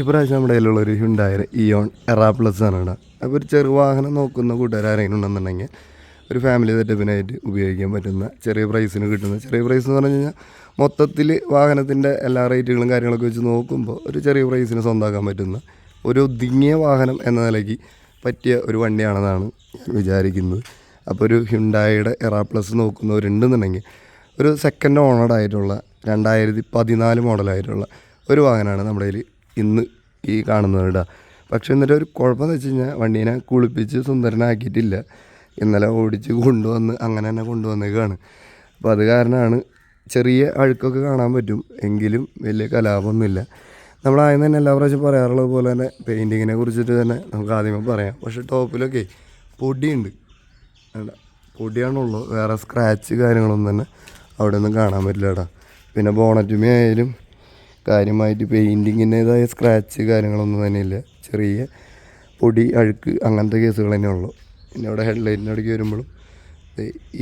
ഇപ്രാവശ്യം നമ്മുടെ കയ്യിലുള്ള ഒരു ഹുണ്ടായ ഇയോൺ എറാ പ്ലസ് ആണ് ഇവിടെ അപ്പോൾ ഒരു ചെറു വാഹനം നോക്കുന്ന കൂട്ടുകാർ ആരെങ്കിലും ഉണ്ടെന്നുണ്ടെങ്കിൽ ഒരു ഫാമിലി സെറ്റപ്പിനായിട്ട് ഉപയോഗിക്കാൻ പറ്റുന്ന ചെറിയ പ്രൈസിന് കിട്ടുന്ന ചെറിയ പ്രൈസ് എന്ന് പറഞ്ഞു കഴിഞ്ഞാൽ മൊത്തത്തിൽ വാഹനത്തിന്റെ എല്ലാ റേറ്റുകളും കാര്യങ്ങളൊക്കെ വെച്ച് നോക്കുമ്പോൾ ഒരു ചെറിയ പ്രൈസിന് സ്വന്തമാക്കാൻ പറ്റുന്ന ഒരു ഒതുങ്ങിയ വാഹനം എന്ന നിലയ്ക്ക് പറ്റിയ ഒരു വണ്ടിയാണെന്നാണ് ഞാൻ വിചാരിക്കുന്നത്. അപ്പോൾ ഒരു ഹ്യുണ്ടായുടെ എറാ പ്ലസ് നോക്കുന്നവരുണ്ടെന്നുണ്ടെങ്കിൽ ഒരു സെക്കൻഡ് ഓണർഡ് ആയിട്ടുള്ള രണ്ടായിരത്തി പതിനാല് മോഡലായിട്ടുള്ള ഒരു വാഹനമാണ് നമ്മുടെ കയ്യിൽ ഇന്ന് ഈ കാണുന്നത് കേട്ടോ പക്ഷേ എന്നിട്ട് ഒരു കുഴപ്പമെന്ന് വെച്ച് കഴിഞ്ഞാൽ വണ്ടീനെ കുളിപ്പിച്ച് സുന്ദരനാക്കിയിട്ടില്ല. ഇന്നലെ ഓടിച്ച് കൊണ്ടുവന്ന് അങ്ങനെ തന്നെ കൊണ്ടുവന്നേക്കാണ്. അപ്പോൾ അത് കാരണമാണ് ചെറിയ അഴുക്കൊക്കെ കാണാൻ പറ്റും. എങ്കിലും വലിയ കലാപമൊന്നുമില്ല. നമ്മൾ ആദ്യം തന്നെ എല്ലാ പ്രാവശ്യം പറയാറുള്ളത് പോലെ തന്നെ പെയിന്റിങ്ങിനെ കുറിച്ചിട്ട് തന്നെ നമുക്ക് ആദ്യമേ പറയാം. പക്ഷെ ടോപ്പിലൊക്കെ പൊടിയുണ്ട്. വേണ്ട പൊടിയാണുള്ളൂ വേറെ സ്ക്രാച്ച് കാര്യങ്ങളൊന്നും തന്നെ അവിടെ ഒന്നും കാണാൻ പറ്റില്ല കേട്ടോ. പിന്നെ ബോണറ്റുമി ആയാലും കാര്യമായിട്ട് പെയിന്റിങ്ങിന്റേതായ സ്ക്രാച്ച് കാര്യങ്ങളൊന്നും തന്നെ ഇല്ല ചെറിയ പൊടി അഴുക്ക് അങ്ങനത്തെ കേസുകൾ തന്നെ ഉള്ളൂ. പിന്നെ അവിടെ ഹെഡ്ലൈറ്റിന്റെ അടുക്കി വരുമ്പോഴും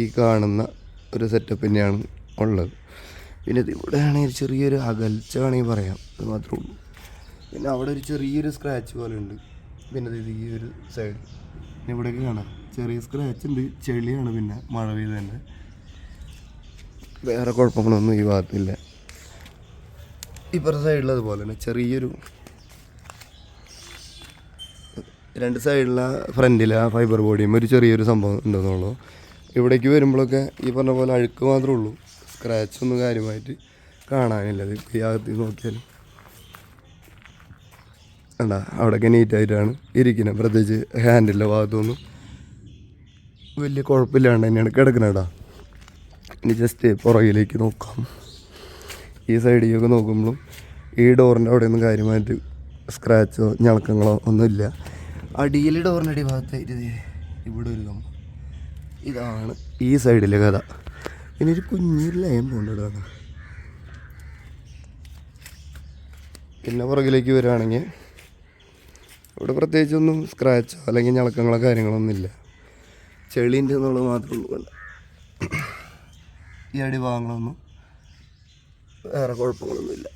ഈ കാണുന്ന ഒരു സെറ്റപ്പ് തന്നെയാണ് ഉള്ളത്. പിന്നെ ഇവിടെ ആണെങ്കിൽ ചെറിയൊരു അകൽച്ച വേണമെങ്കിൽ പറയാം. അത് മാത്രമേ ഉള്ളൂ. പിന്നെ അവിടെ ഒരു ചെറിയൊരു സ്ക്രാച്ച് പോലെ ഉണ്ട്. പിന്നെ ഇത് ഈ ഒരു സൈഡ് പിന്നെ ഇവിടേക്ക് കാണാം. ചെറിയ സ്ക്രാച്ച് ഉണ്ട്. ചെളിയാണ് പിന്നെ മഴ തന്നെ വേറെ കുഴപ്പങ്ങളൊന്നും ഈ ഭാഗത്തില്ല. ഇപ്പുറത്തെ സൈഡിൽ അതുപോലെ തന്നെ ചെറിയൊരു രണ്ട് സൈഡിലെ ഫ്രണ്ടിലെ ആ ഫൈബർ ബോഡിയും ഒരു ചെറിയൊരു സംഭവം ഉണ്ടെന്നുള്ളൂ. ഇവിടേക്ക് വരുമ്പോഴൊക്കെ ഈ പറഞ്ഞ പോലെ അഴുക്ക് മാത്രമേ ഉള്ളൂ. സ്ക്രാച്ച് ഒന്നും കാര്യമായിട്ട് കാണാനില്ല. ഇത് ഈ അകത്ത് നോക്കിയാലും. വേണ്ട അവിടെയൊക്കെ നീറ്റായിട്ടാണ് ഇരിക്കുന്നത് പ്രത്യേകിച്ച് ഹാൻഡിലെ ഭാഗത്തൊന്നും വലിയ കുഴപ്പമില്ലാണ്ട് തന്നെയാണ് കിടക്കുന്നത് ഇനി ജസ്റ്റ് പുറകിലേക്ക് നോക്കാം. ഈ സൈഡിലേക്ക് നോക്കുമ്പോഴും ഈ ഡോറിന്റെ അവിടെയൊന്നും കാര്യമായിട്ട് സ്ക്രാച്ചോ ഞളക്കങ്ങളോ ഒന്നുമില്ല. അടിയിൽ ഡോറിന്റെ അടി ഭാഗത്തായിട്ട് ഇവിടെ ഒരു ഇതാണ് ഈ സൈഡിലെ കഥ. പിന്നെ ഒരു കുഞ്ഞൊരു ലയം പോകേണ്ടതാണ് പിന്നെ പുറകിലേക്ക് വരികയാണെങ്കിൽ ഇവിടെ പ്രത്യേകിച്ചൊന്നും സ്ക്രാച്ചോ അല്ലെങ്കിൽ ഞളക്കങ്ങളോ കാര്യങ്ങളൊന്നും ഇല്ല. ചെളിന്റെ എന്നുള്ളത് മാത്രമേ ഉള്ളൂ ഈ അടി അടിഭാഗങ്ങളൊന്നും വേറെ കുഴപ്പങ്ങളൊന്നുമില്ല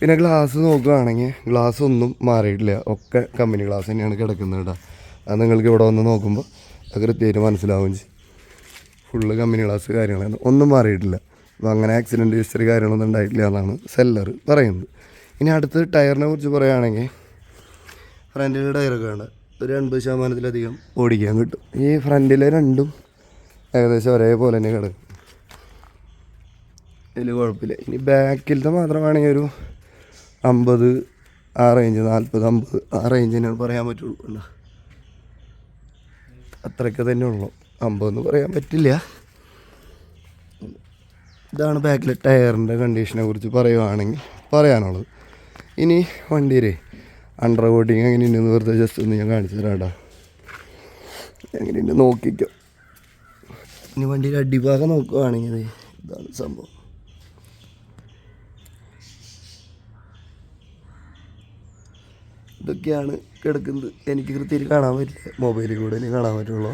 പിന്നെ ഗ്ലാസ് നോക്കുകയാണെങ്കിൽ ഗ്ലാസ് ഒന്നും മാറിയിട്ടില്ല. ഒക്കെ കമ്പനി ഗ്ലാസ് തന്നെയാണ് കിടക്കുന്നത് കേട്ടോ. അത് നിങ്ങൾക്ക് ഇവിടെ വന്ന് നോക്കുമ്പോൾ അത് കൃത്യമായിട്ട് മനസ്സിലാവും ചെയ്യും. ഫുള്ള് കമ്പനി ഗ്ലാസ് കാര്യങ്ങളാണ്. ഒന്നും മാറിയിട്ടില്ല. അപ്പോൾ അങ്ങനെ ആക്സിഡന്റ് ഹിസ്റ്ററി കാര്യങ്ങളൊന്നും ഉണ്ടായിട്ടില്ല എന്നാണ് സെല്ലർ പറയുന്നത്. ഇനി അടുത്ത് ടയറിനെ കുറിച്ച് പറയുകയാണെങ്കിൽ ഫ്രണ്ടിലെ ടയറൊക്കെ ഉണ്ട്. ഒരു എൺപത് ശതമാനത്തിലധികം ഓടിക്കാൻ കിട്ടും. ഈ ഫ്രണ്ടിലെ രണ്ടും ഏകദേശം ഒരേപോലെ തന്നെ കിടക്കും. ഇതിൽ കുഴപ്പമില്ല ഇനി ബാക്കിലത്തെ മാത്രമാണെങ്കിൽ ഒരു അമ്പത് ആ റേഞ്ച് നാൽപ്പത് അമ്പത് ആ റേഞ്ച് തന്നെയാണ് പറയാൻ പറ്റുള്ളൂ. അത്രയ്ക്ക് തന്നെ ഉള്ളു. അമ്പതെന്ന് പറയാൻ പറ്റില്ല. ഇതാണ് ബാക്കിലെ ടയറിന്റെ കണ്ടീഷനെ കുറിച്ച് പറയുവാണെങ്കിൽ പറയാനുള്ളത്. ഇനി വണ്ടിയിലെ അണ്ടർ കോട്ടിങ് എങ്ങനെയുണ്ടെന്ന് വെറുതെ ജസ്റ്റ് ഒന്ന് ഞാൻ കാണിച്ചു തരാം കേട്ടോ എങ്ങനെയുണ്ട് നോക്കിക്കോ. ഇനി വണ്ടിയുടെ അടിഭാഗം നോക്കുകയാണെങ്കിൽ ഇതാണ് സംഭവം. ഇതൊക്കെയാണ് കിടക്കുന്നത്. എനിക്ക് കൃത്യമായിട്ട് കാണാൻ പറ്റില്ല. മൊബൈലിൽ കൂടെ കാണാൻ പറ്റുള്ളൂ.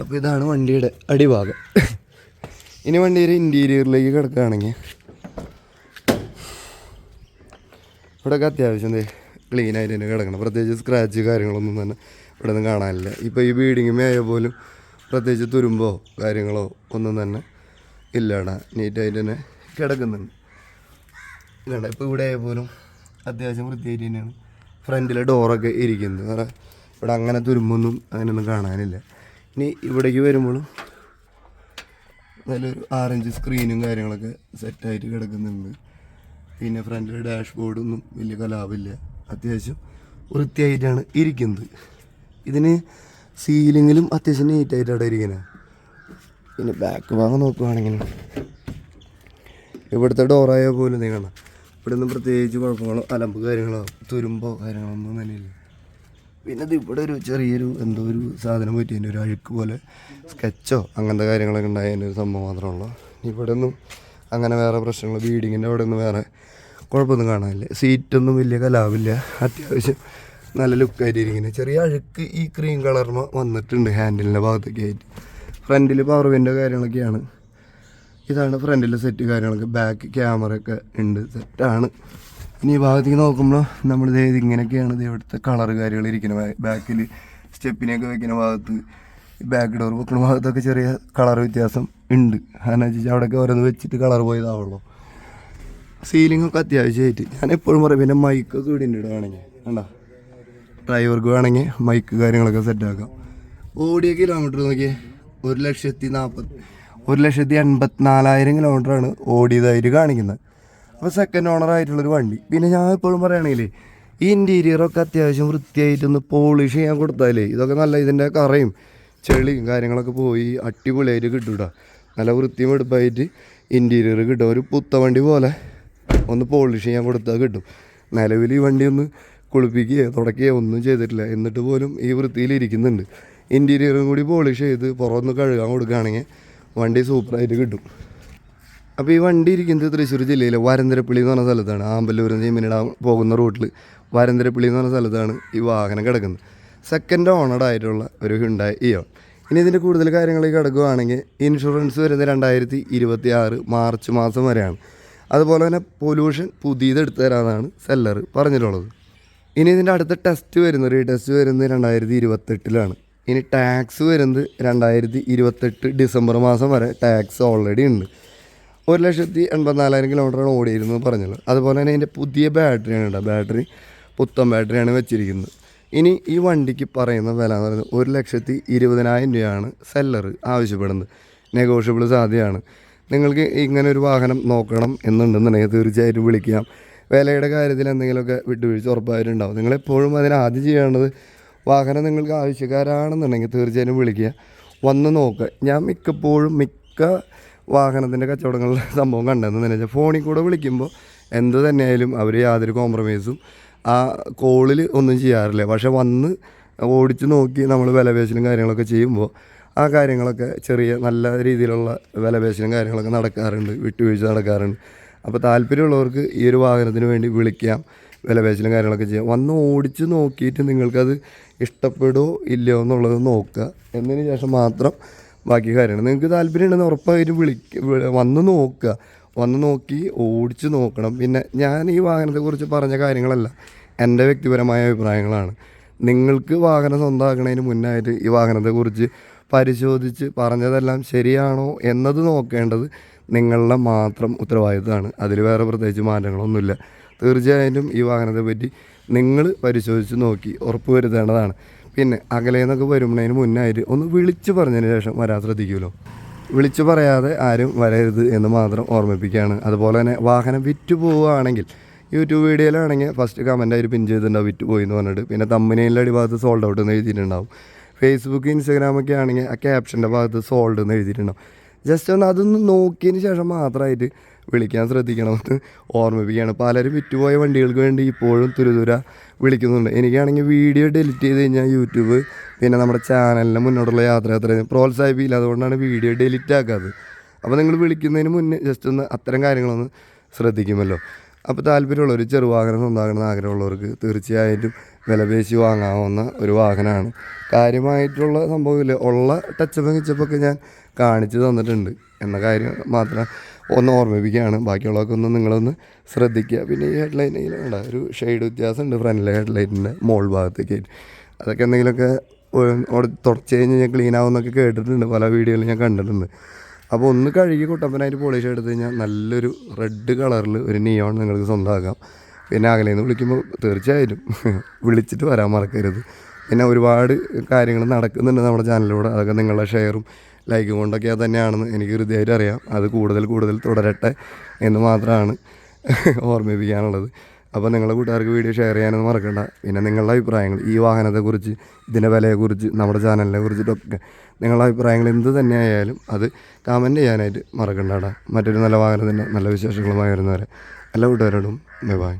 അപ്പോൾ ഇതാണ് വണ്ടിയുടെ അടിഭാഗം. ഇനി വണ്ടിയുടെ ഇന്റീരിയറിലേക്ക് കിടക്കുകയാണെങ്കിൽ ഇവിടെയൊക്കെ അത്യാവശ്യം ആയിട്ട് തന്നെ കിടക്കണം. പ്രത്യേകിച്ച് സ്ക്രാച്ച് കാര്യങ്ങളൊന്നും തന്നെ ഇവിടെ നിന്ന് കാണാനില്ല. ഇപ്പോൾ ഈ ബീഡിങ് ആയ പോലും പ്രത്യേകിച്ച് തുരുമ്പോ കാര്യങ്ങളോ ഒന്നും തന്നെ ഇല്ലടാ. നീറ്റായിട്ട് തന്നെ കിടക്കുന്നുണ്ട്. ഇല്ലണ്ട ഇപ്പോൾ ഇവിടെ പോലും അത്യാവശ്യം വൃത്തിയായിട്ട് തന്നെയാണ്. ഫ്രണ്ടിലെ ഡോറൊക്കെ ഇരിക്കുന്നത് വേറെ ഇവിടെ അങ്ങനെ തുരുമ്പൊന്നും അങ്ങനെയൊന്നും കാണാനില്ല. ഇനി ഇവിടേക്ക് വരുമ്പോഴും നല്ലൊരു ആറഞ്ച് സ്ക്രീനും കാര്യങ്ങളൊക്കെ സെറ്റായിട്ട് കിടക്കുന്നുണ്ട്. പിന്നെ ഫ്രണ്ടിലെ ഡാഷ് ബോർഡൊന്നും വലിയ കലാപില്ല അത്യാവശ്യം വൃത്തിയായിട്ടാണ് ഇരിക്കുന്നത്. ഇതിന് സീലിങ്ങിലും അത്യാവശ്യം നീറ്റായിട്ടാണ് ഇരിക്കുന്നത്. പിന്നെ ബാക്ക് ഭാഗം നോക്കുവാണെങ്കിൽ ഇവിടുത്തെ ഡോറായ പോലും നീ കാണാം. ഇവിടെ ഒന്നും പ്രത്യേകിച്ച് കുഴപ്പങ്ങളോ അലമ്പ് കാര്യങ്ങളോ തുരുമ്പോ കാര്യങ്ങളോ ഒന്നും തന്നെ ഇല്ല പിന്നെ ഇത് ഇവിടെ ഒരു ചെറിയൊരു എന്തോ ഒരു സാധനം പറ്റിയതിന്റെ ഒരു അഴുക്ക് പോലെ സ്കെച്ചോ അങ്ങനത്തെ കാര്യങ്ങളൊക്കെ ഉണ്ടായതിന്റെ ഒരു സംഭവം മാത്രമേ ഉള്ളൂ. ഇവിടെ ഒന്നും അങ്ങനെ വേറെ പ്രശ്നങ്ങൾ ബീഡിങ്ങിന്റെ അവിടെ ഒന്നും വേറെ കുഴപ്പമൊന്നും കാണാനില്ല. സീറ്റൊന്നും വലിയ കലാവില്ല. അത്യാവശ്യം നല്ല ലുക്കായിട്ട് ഇരിക്കുന്നത് ചെറിയ അഴുക്ക് ഈ ക്രീം കളർമ വന്നിട്ടുണ്ട് ഹാൻഡിലിന്റെ ഭാഗത്തൊക്കെ ആയിട്ട് ഫ്രണ്ടിൽ പവർ വിൻഡോ കാര്യങ്ങളൊക്കെയാണ്. ഇതാണ് ഫ്രണ്ടിലെ സെറ്റ് കാര്യങ്ങളൊക്കെ. ബാക്ക് ക്യാമറ ഒക്കെ ഉണ്ട്. സെറ്റാണ് ഇനി ഈ ഭാഗത്തേക്ക് നോക്കുമ്പോൾ നമ്മൾ ഇത് ഇങ്ങനെയൊക്കെയാണ് ഇത് ഇവിടുത്തെ കളർ കാര്യങ്ങൾ ഇരിക്കുന്ന ബാക്കിൽ സ്റ്റെപ്പിനെയൊക്കെ വെക്കുന്ന ഭാഗത്ത് ബാക്ക് ഡോർ വെക്കുന്ന ഭാഗത്തൊക്കെ ചെറിയ കളർ വ്യത്യാസം ഉണ്ട്. കാരണം വെച്ചാൽ അവിടെയൊക്കെ ഓരോന്ന് വെച്ചിട്ട് കളർ പോയതാവുള്ളൂ. സീലിംഗ് ഒക്കെ അത്യാവശ്യമായിട്ട് ഞാൻ എപ്പോഴും പറയും പിന്നെ മൈക്കൊക്കെ ഉണ്ട് വേണമെങ്കിൽ കണ്ടോ? ഡ്രൈവർക്ക് വേണമെങ്കിൽ മൈക്ക് കാര്യങ്ങളൊക്കെ സെറ്റാക്കാം ഓടിയ കിലോമീറ്റർ നോക്കിയേ ഒരു ലക്ഷത്തി നാൽപ്പത്തി ഒരു ലക്ഷത്തി എൺപത്തിനാലായിരം കിലോമീറ്ററാണ് ഓടിയതായിട്ട് കാണിക്കുന്നത്. അപ്പോൾ സെക്കൻഡ് ഓണർ ആയിട്ടുള്ളൊരു വണ്ടി. പിന്നെ ഞാൻ എപ്പോഴും പറയുകയാണെങ്കിൽ ഈ ഇന്റീരിയറൊക്കെ അത്യാവശ്യം വൃത്തിയായിട്ടൊന്ന് പോളിഷ് ചെയ്യാൻ കൊടുത്താലേ ഇതൊക്കെ നല്ല ഇതിന്റെ കറയും ചെളിയും കാര്യങ്ങളൊക്കെ പോയി അടിപൊളിയായിട്ട് കിട്ടൂടാ നല്ല വൃത്തിയും എടുപ്പായിട്ട് ഇന്റീരിയർ കിട്ടും. ഒരു പുത്ത വണ്ടി പോലെ ഒന്ന് പോളിഷ് ചെയ്യാൻ കൊടുത്താൽ കിട്ടും. നിലവിൽ ഈ വണ്ടി ഒന്ന് കുളിപ്പിക്കുകയോ തുടക്കുകയോ ഒന്നും ചെയ്തിട്ടില്ല. എന്നിട്ട് പോലും ഈ വൃത്തിയിൽ ഇരിക്കുന്നുണ്ട് ഇന്റീരിയറും കൂടി പോളിഷ് ചെയ്ത് പുറമൊന്ന് കഴുകാൻ കൊടുക്കുകയാണെങ്കിൽ വണ്ടി സൂപ്പറായിട്ട് കിട്ടും. അപ്പോൾ ഈ വണ്ടി ഇരിക്കുന്നത് തൃശ്ശൂർ ജില്ലയിലെ വരന്തരപ്പിള്ളി എന്ന് പറഞ്ഞ സ്ഥലത്താണ്. ആമ്പല്ലൂർ ചെമ്മിനിട പോകുന്ന റൂട്ടിൽ വരന്തരപ്പിള്ളി എന്ന് പറഞ്ഞ സ്ഥലത്താണ് ഈ വാഹനം കിടക്കുന്നത്. സെക്കൻഡ് ഓണഡ് ആയിട്ടുള്ള ഒരു ഹുണ്ടായി ഓൺ ഇനി ഇതിന്റെ കൂടുതൽ കാര്യങ്ങളിൽ കിടക്കുകയാണെങ്കിൽ ഇൻഷുറൻസ് വരുന്നത് രണ്ടായിരത്തി ഇരുപത്തി ആറ് മാർച്ച് മാസം വരെയാണ്. അതുപോലെ തന്നെ പൊല്യൂഷൻ പുതിയത് എടുത്തു തരാമെന്നാണ് സെല്ലർ പറഞ്ഞിട്ടുള്ളത്. ഇനി ഇതിന്റെ അടുത്ത ടെസ്റ്റ് വരുന്നത് റീ ടെസ്റ്റ് വരുന്നത് രണ്ടായിരത്തി ഇരുപത്തെട്ടിലാണ് ഇനി ടാക്സ് വരുന്നത് രണ്ടായിരത്തി ഇരുപത്തെട്ട് ഡിസംബർ മാസം വരെ ടാക്സ് ഓൾറെഡി ഉണ്ട്. ഒരു ലക്ഷത്തി എൺപത്തിനാലായിരം കിലോമീറ്ററാണ് ഓടിയിരുന്നത് പറഞ്ഞല്ലോ. അതുപോലെ തന്നെ ഇതിന്റെ പുതിയ ബാറ്ററിയാണ് കേട്ടോ. ബാറ്ററി പുത്തൻ ബാറ്ററിയാണ് വെച്ചിരിക്കുന്നത്. ഇനി ഈ വണ്ടിക്ക് പറയുന്ന വില എന്ന് പറയുന്നത് ഒരു ലക്ഷത്തി ഇരുപതിനായിരം രൂപയാണ് സെല്ലർ ആവശ്യപ്പെടുന്നത്. നെഗോഷ്യബിൾ സാധ്യതയാണ്. നിങ്ങൾക്ക് ഇങ്ങനെ ഒരു വാഹനം നോക്കണം എന്നുണ്ടെന്നുണ്ടെങ്കിൽ തീർച്ചയായിട്ടും വിളിക്കാം. വിലയുടെ കാര്യത്തിൽ എന്തെങ്കിലുമൊക്കെ വിട്ടുവീഴ്ച ഉറപ്പായിട്ടുണ്ടാവും. നിങ്ങളെപ്പോഴും അതിന് ആദ്യം ചെയ്യേണ്ടത് വാഹനം നിങ്ങൾക്ക് ആവശ്യക്കാരാണെന്നുണ്ടെങ്കിൽ തീർച്ചയായും വിളിക്കുക. വന്ന് നോക്കുക ഞാൻ മിക്കപ്പോഴും മിക്ക വാഹനത്തിന്റെ കച്ചവടങ്ങളിൽ സംഭവം കണ്ടതെന്ന് വെച്ചാൽ ഫോണിൽ കൂടെ വിളിക്കുമ്പോൾ എന്ത് തന്നെയായാലും അവർ യാതൊരു കോംപ്രമൈസും ആ കോളിൽ ഒന്നും ചെയ്യാറില്ല. പക്ഷേ വന്ന് ഓടിച്ച് നോക്കി നമ്മൾ വിലപേശലും കാര്യങ്ങളൊക്കെ ചെയ്യുമ്പോൾ ആ കാര്യങ്ങളൊക്കെ ചെറിയ നല്ല രീതിയിലുള്ള വിലപേശലും കാര്യങ്ങളൊക്കെ നടക്കാറുണ്ട്. വിട്ടുവീഴ്ച നടക്കാറുണ്ട്. അപ്പോൾ താല്പര്യമുള്ളവർക്ക് ഈ ഒരു വാഹനത്തിന് വേണ്ടി വിളിക്കാം. വിലപേശലും കാര്യങ്ങളൊക്കെ ചെയ്യാം. വന്ന് ഓടിച്ച് നോക്കിയിട്ട് നിങ്ങൾക്കത് ഇഷ്ടപ്പെടുമോ ഇല്ലയോ എന്നുള്ളത് നോക്കുക. എന്നതിന് ശേഷം മാത്രം ബാക്കി കാര്യങ്ങൾ. നിങ്ങൾക്ക് താല്പര്യം ഉണ്ടെന്ന് ഉറപ്പായിട്ടും വിളിക്ക വന്ന് നോക്കുക. വന്ന് നോക്കി ഓടിച്ച് നോക്കണം. പിന്നെ ഞാൻ ഈ വാഹനത്തെക്കുറിച്ച് പറഞ്ഞ കാര്യങ്ങളല്ല. എന്റെ വ്യക്തിപരമായ അഭിപ്രായങ്ങളാണ്. നിങ്ങൾക്ക് വാഹനം സ്വന്തമാക്കുന്നതിന് മുന്നായിട്ട് ഈ വാഹനത്തെക്കുറിച്ച് പരിശോധിച്ച് പറഞ്ഞതെല്ലാം ശരിയാണോ എന്നത് നോക്കേണ്ടത് നിങ്ങളുടെ മാത്രം ഉത്തരവാദിത്തമാണ്. അതിൽ വേറെ പ്രത്യേകിച്ച് മാറ്റങ്ങളൊന്നുമില്ല. തീർച്ചയായിട്ടും ഈ വാഹനത്തെ പറ്റി നിങ്ങൾ പരിശോധിച്ച് നോക്കി ഉറപ്പ് വരുത്തേണ്ടതാണ്. പിന്നെ അകലേന്നൊക്കെ വരുമ്പോഴതിന് മുന്നായിട്ട് ഒന്ന് വിളിച്ച് പറഞ്ഞതിന് ശേഷം വരാൻ ശ്രദ്ധിക്കുമല്ലോ. വിളിച്ചു പറയാതെ ആരും വരരുത് എന്ന് മാത്രം ഓർമ്മിപ്പിക്കുകയാണ്. അതുപോലെ തന്നെ വാഹനം വിറ്റ് പോവുകയാണെങ്കിൽ യൂട്യൂബ് വീഡിയോയിലാണെങ്കിൽ ഫസ്റ്റ് കമന്റായിട്ട് പിൻ ചെയ്തിട്ടുണ്ടാവും വിറ്റ് പോയി എന്ന് പറഞ്ഞിട്ട്. പിന്നെ തമ്മനയിലെ അടിഭാഗത്ത് സോൾഡ് ഔട്ട് എന്ന് എഴുതിയിട്ടുണ്ടാവും. ഫേസ്ബുക്ക് ഇൻസ്റ്റാഗ്രാമൊക്കെ ആണെങ്കിൽ ആ ക്യാപ്ഷന്റെ ഭാഗത്ത് സോൾഡ് എന്ന് എഴുതിയിട്ടുണ്ടാവും. ജസ്റ്റ് ഒന്ന് അതൊന്ന് നോക്കിയതിന് ശേഷം മാത്രമായിട്ട് വിളിക്കാൻ ശ്രദ്ധിക്കണമെന്ന് ഓർമ്മിപ്പിക്കുകയാണ് പലരും വിറ്റുപോയ വണ്ടികൾക്ക് വേണ്ടി ഇപ്പോഴും തുരുതുര വിളിക്കുന്നുണ്ട്. എനിക്കാണെങ്കിൽ വീഡിയോ ഡിലീറ്റ് ചെയ്ത് കഴിഞ്ഞാൽ യൂട്യൂബ് പിന്നെ നമ്മുടെ ചാനലിന്റെ മുന്നോട്ടുള്ള യാത്ര അത്ര പ്രോത്സാഹിപ്പിക്കില്ല അതുകൊണ്ടാണ് വീഡിയോ ഡിലീറ്റ് ആക്കാത്തത്. അപ്പോൾ നിങ്ങൾ വിളിക്കുന്നതിന് മുന്നേ ജസ്റ്റ് ഒന്ന് അത്തരം കാര്യങ്ങളൊന്ന് ശ്രദ്ധിക്കുമല്ലോ. അപ്പോൾ താല്പര്യമുള്ളവർ ചെറുവാഹനം സ്വന്തമാക്കണമെന്ന് ആഗ്രഹമുള്ളവർക്ക് തീർച്ചയായിട്ടും വിലപേശി വാങ്ങാവുന്ന ഒരു വാഹനമാണ്. കാര്യമായിട്ടുള്ള സംഭവമില്ല. ഉള്ള ടച്ചപ്പ് കിച്ചപ്പൊക്കെ ഞാൻ കാണിച്ചു തന്നിട്ടുണ്ട്. എന്ന കാര്യം മാത്രം ഒന്ന് ഓർമ്മിപ്പിക്കുകയാണ്. ബാക്കിയുള്ളതൊക്കെ ഒന്ന് നിങ്ങളൊന്ന് ശ്രദ്ധിക്കുക. പിന്നെ ഈ ഹെഡ്ലൈറ്റിൽ വേണ്ട ഒരു ഷെയ്ഡ് വ്യത്യാസമുണ്ട്. ഫ്രണ്ടിലെ ഹെഡ് ഹെഡ്ലൈറ്റിന്റെ മോൾ ഭാഗത്തേക്ക്. അതൊക്കെ എന്തെങ്കിലുമൊക്കെ തുടച്ച് കഴിഞ്ഞ് ഞാൻ ക്ലീൻ ആവുമെന്നൊക്കെ കേട്ടിട്ടുണ്ട്. പല വീഡിയോയിലും ഞാൻ കണ്ടിട്ടുണ്ട്. അപ്പോൾ ഒന്ന് കഴുകി കുട്ടപ്പനായിട്ട് പോളിഷ് എടുത്തു കഴിഞ്ഞാൽ നല്ലൊരു റെഡ് കളറിൽ ഒരു നിയോൺ നിങ്ങൾക്ക് സ്വന്തമാക്കാം. പിന്നെ അകലെ നിന്ന് വിളിക്കുമ്പോൾ തീർച്ചയായിട്ടും വിളിച്ചിട്ട് വരാൻ മറക്കരുത്. പിന്നെ ഒരുപാട് കാര്യങ്ങൾ നടക്കുന്നുണ്ട് നമ്മുടെ ചാനലിലൂടെ. അതൊക്കെ നിങ്ങളുടെ ഷെയറും ലൈക്കും കൊണ്ടൊക്കെ തന്നെയാണെന്ന് എനിക്ക് ഹൃദയമായിട്ട് അറിയാം. അത് കൂടുതൽ കൂടുതൽ തുടരട്ടെ എന്ന് മാത്രമാണ് ഓർമ്മിപ്പിക്കാനുള്ളത്. അപ്പോൾ നിങ്ങളുടെ കൂട്ടുകാർക്ക് വീഡിയോ ഷെയർ ചെയ്യാനൊന്നും മറക്കണ്ട. പിന്നെ നിങ്ങളുടെ അഭിപ്രായങ്ങൾ ഈ വാഹനത്തെക്കുറിച്ച് ഇതിന്റെ വിലയെക്കുറിച്ച് നമ്മുടെ ചാനലിനെ കുറിച്ചിട്ടൊക്കെ നിങ്ങളുടെ അഭിപ്രായങ്ങൾ എന്ത് തന്നെ ആയാലും അത് കമന്റ് ചെയ്യാനായിട്ട് മറക്കണ്ടാടാ മറ്റൊരു നല്ല വാഹനത്തിന്റെ നല്ല വിശേഷങ്ങളുമായി വരുന്നവരെ. എല്ലാ കൂട്ടുകാരോടും ബൈ